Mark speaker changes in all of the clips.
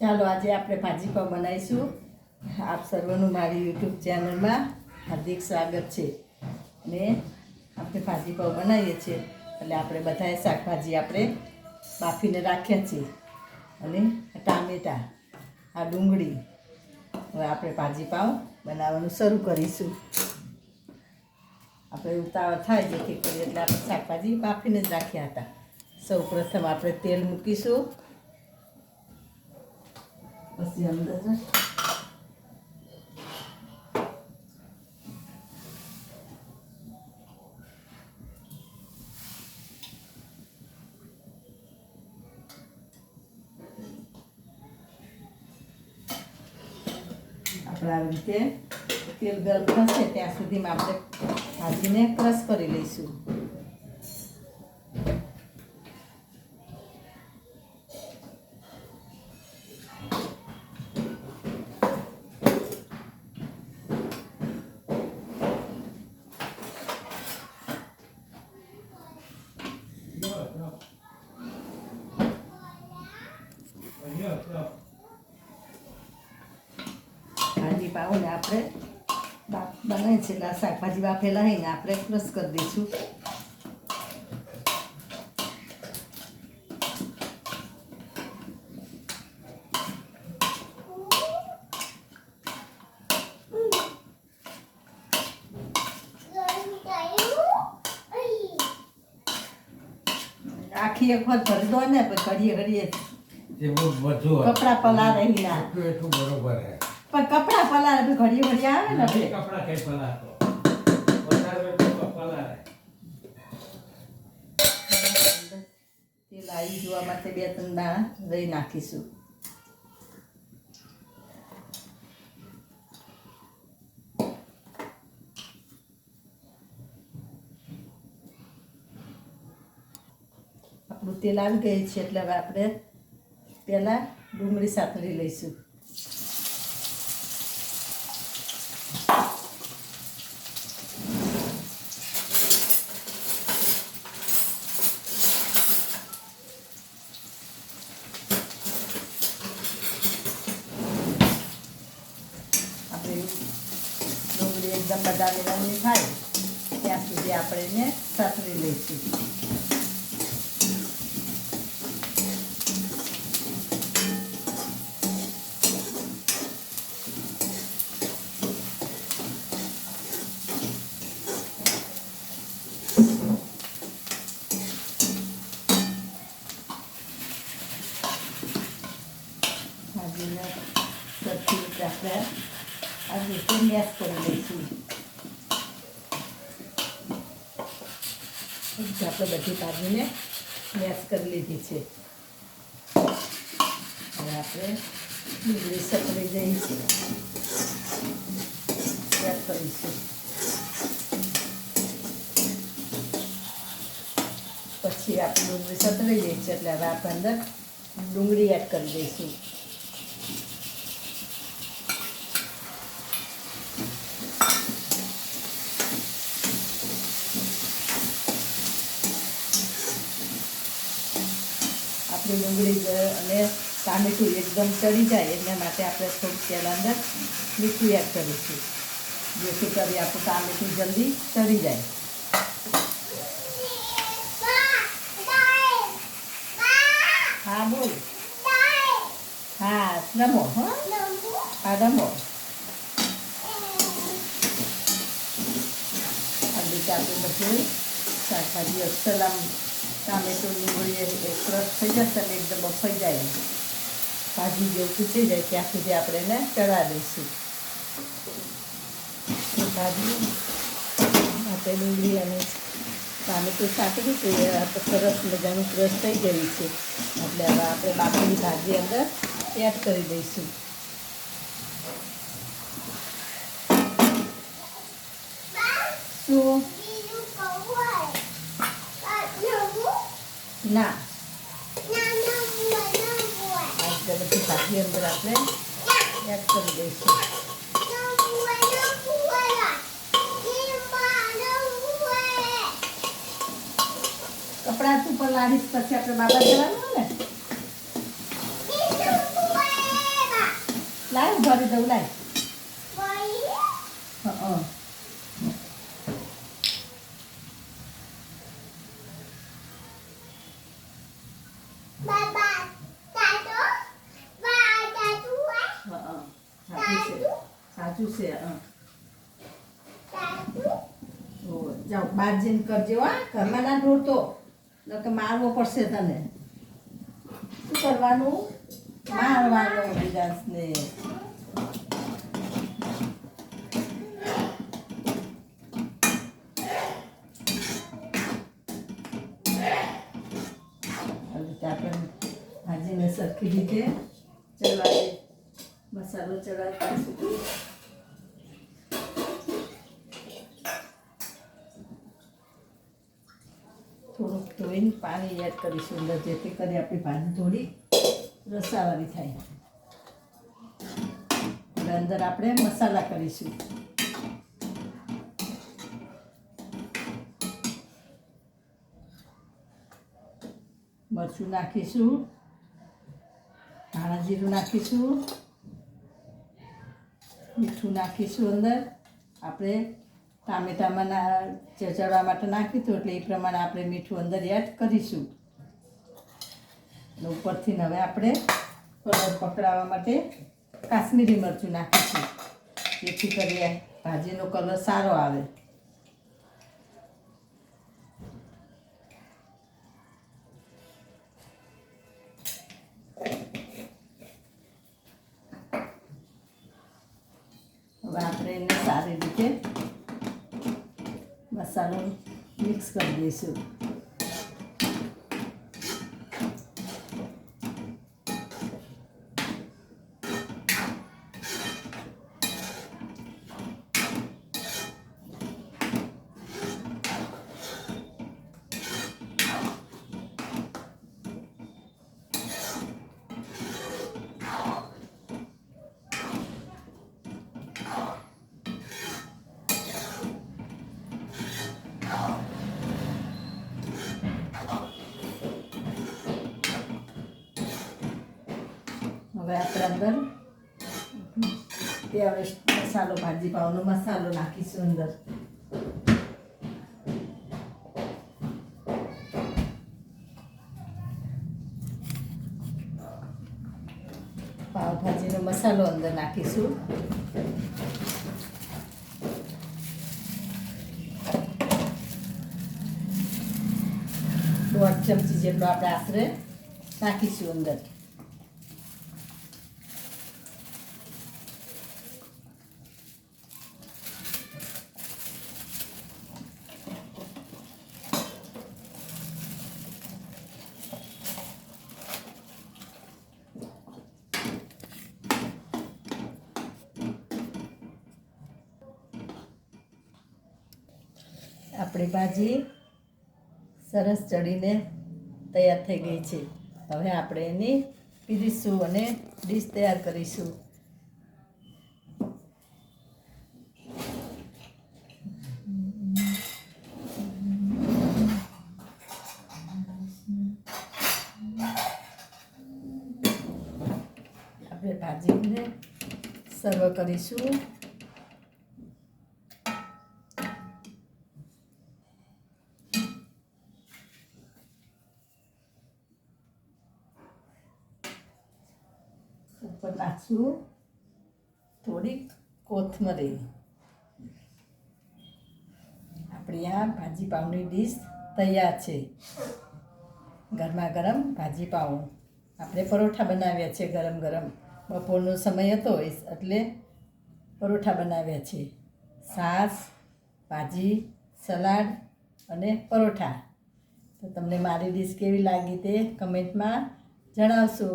Speaker 1: ચાલો આજે આપણે ભાજી પાવ બનાવીશું. આપ સર્વનું મારી યુટ્યુબ ચેનલમાં હાર્દિક સ્વાગત છે. અને આપણે ભાજી પાવ બનાવીએ છીએ. એટલે આપણે બધાએ શાકભાજી આપણે બાફીને રાખ્યા છીએ. અને ટામેટાં, આ ડુંગળી. હવે આપણે ભાજી પાવ બનાવવાનું શરૂ કરીશું. આપણે ઉતાવળ થાય જેથી કરી, એટલે આપણે શાકભાજી બાફીને જ રાખ્યા હતા. સૌ પ્રથમ આપણે તેલ મૂકીશું. પછી અંદર આપણે આવી રીતે તેલ ગરમ થશે ત્યાં સુધીમાં આપણે ભાજીને ક્રશ કરી લઈશું પાવને આપણે બાપ બનાવીએ છીએ. એટલે શાકભાજી બાફેલા હોય ને આપણે ક્રશ કરી દઈશું. આખી એક વખત ભરી દો ને પછી ઘડીએ ઘડીએ
Speaker 2: કપડા
Speaker 1: કપડાં પલાળે ના
Speaker 2: બરોબર હે.
Speaker 1: પણ કપડાં પલાળે તો ઘડી ઘડીએ આવે ને
Speaker 2: કપડા કઈ પલાતો વધારે એટલું પલાળે.
Speaker 1: તેલ આવી જોવા માટે બે ત્રણ દાણા લઈ નાખીશું. આપણું તેલ આવી ગયું છે એટલે હવે આપણે પહેલાં ડુંગળી સાતરી લઈશું આપણે ડુંગળી એકદમ બદામી રંગની થાય ત્યાં સુધી આપણે એને સાતરી લઈશું ભાજીને સરખી રીતે આપણે આવી રીતે મેશ કરી લઈશું આપણે બધી ભાજીને મેશ કરી લીધી છે. હવે આપણે ડુંગળી સકળી જઈશું. મેશ કરીશું. પછી આપણે ડુંગળી સતરાઈ જઈ છે, એટલે હવે આપણે અંદર ડુંગળી એડ કરી દઈશું. આપણી ડુંગળી અને ટામેટું એકદમ ચડી જાય એના માટે આપણે થોડું તેલ અંદર મીઠું એડ કરીશું. જેથી કરી આપણું ટામેટું જલ્દી ચડી જાય. હા, બોલ. હા રમો હા. રમો આ રીતે આપણે બધું શાકભાજી અસલ આમ ટામેટું એ ક્રશ થઈ જશે અને એકદમ બફાઈ જાય. ભાજી જેવું પૂછી જાય, ત્યાં સુધી આપણે એને ચડા દઈશું. ભાજી માટે ડુંગળી અને ટામેટું સાંકળી છે સરસ મજાનું ક્રશ થઈ ગયું છે. એટલે હવે આપણે બાકીની ભાજી અંદર એડ કરી દઈશું. શું? ના આ બધી ભાજી અંદર આપણે એડ કરી દઈશું કપડાં તું પર લાવીશ પછી આપણે બાબા જવાનું ને ભરી દઉં લાય હં હં સાચું છે સાચું છે હં ઓ, જાઓ બહાર જઈને કરજો, હા, ઘરમાં ના ઢોળતો. કે મારવો પડશે તને. શું કરવાનું? મારવાનો આપણે ભાજીને સરખી રીતે ચડવા મસાલો ચડાવતા. થોડુંક પાણી એડ કરીશું અંદર, જેથી કરી આપણી ભાજી થોડી રસાવાળી થાય. એટલે અંદર આપણે મસાલા કરીશું. મરચું નાખીશું. ધાણા જીરું નાખીશું. મીઠું નાખીશું અંદર. આપણે ટામેટામાં ચચડવા માટે નાખ્યું હતું એટલે એ પ્રમાણે આપણે મીઠું અંદર એડ કરીશું. અને ઉપરથી હવે આપણે કલર પકડાવવા માટે કાશ્મીરી મરચું નાખીશું. જેથી કરી ભાજીનો કલર સારો આવે. મસાલો મિક્સ કરી દઈશું. હવે આપણે અંદર તે હવે મસાલો, ભાજી પાવનો મસાલો નાખીશું અંદર. પાવભાજીનો મસાલો અંદર નાખીશું. દોઢ ચમચી જેટલો આપણે આશરે નાખીશું અંદર. આપણી ભાજી સરસ ચડીને તૈયાર થઈ ગઈ છે. હવે આપણે એની પીરીશું અને ડીશ તૈયાર કરીશું. આપણે ભાજીને સર્વ કરીશું. ઉપર નાખશું થોડીક કોથમરી. આપણી આ ભાજી પાવની ડીશ તૈયાર છે. ગરમા ગરમ ભાજી પાવ આપણે પરોઠા બનાવ્યા છે ગરમ ગરમ બપોરનો સમય હતો એટલે પરોઠા બનાવ્યા છે. છાશ ભાજી, સલાડ અને પરોઠા. તો તમને મારી ડીશ કેવી લાગી તે કમેન્ટમાં જણાવશો.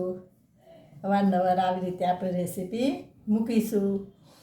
Speaker 1: અવારનવાર આવી રીતે આપણે રેસીપી મૂકીશું.